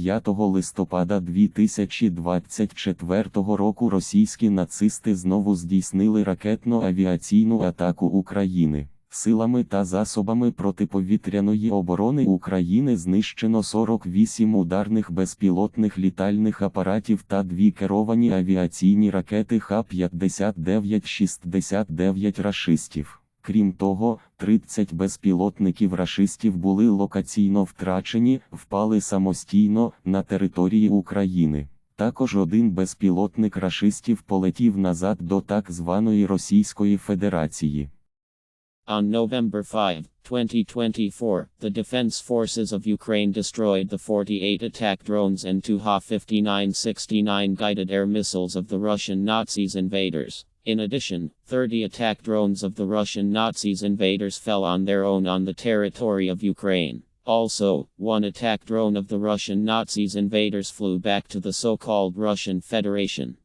5 листопада 2024 року російські нацисти знову здійснили ракетно-авіаційну атаку України. Силами та засобами протиповітряної оборони України знищено 48 ударних безпілотних літальних апаратів та дві керовані авіаційні ракети Х-59-69 рашистів. Крім того, 30 безпілотників рашистів були локаційно втрачені, впали самостійно на території України. Також один безпілотник рашистів полетів назад до так званої Російської Федерації. On November 5, 2024, the Defense Forces of Ukraine destroyed the 48 attack drones and two Ha-59-69 guided air missiles of the Russian Nazis invaders. In addition, 30 attack drones of the Russian Nazis invaders fell on their own on the territory of Ukraine. Also, one attack drone of the Russian Nazis invaders flew back to the so-called Russian Federation.